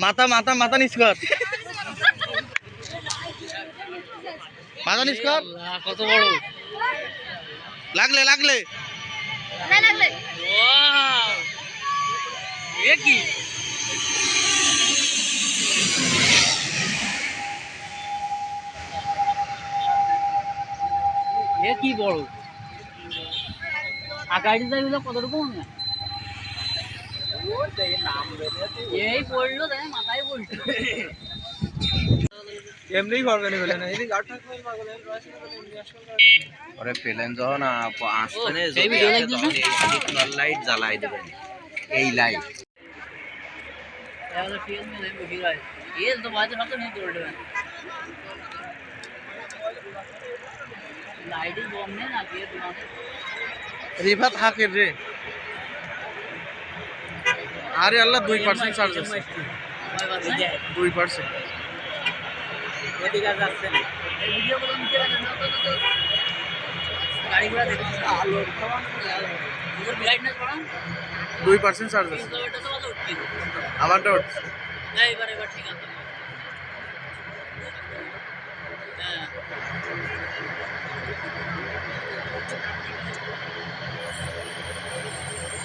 মাথা মাথা মাথা নিচ কর। মাথা নিচ কর। কত বড় লাগলে। লাগলে! এ কি? এ কি বড় আকাশি যাবি তো কতটুকু মনে হয়? এই পড়লো তাই মাথায় পড়লো এমনি করবে না বলে না এই গাড় থাকবে ওরে পেলেন যখন আপ- আসবে না, ও, সেই যদি video আসে দেখছিস তখন এই signal light জ্বালাই দেবেন এই লাইট এবার ফিল মে দেখো হিরো ये तो बात ना तो नहीं तोड़ रहे রিফাত হাকের রে। আরে আল্লাহ দুই পার্সেন্ট চার্জ আছে। দুই পার্সেন্ট দুই পার্সেন্ট চার্জ আছে। আমারটা উঠছে।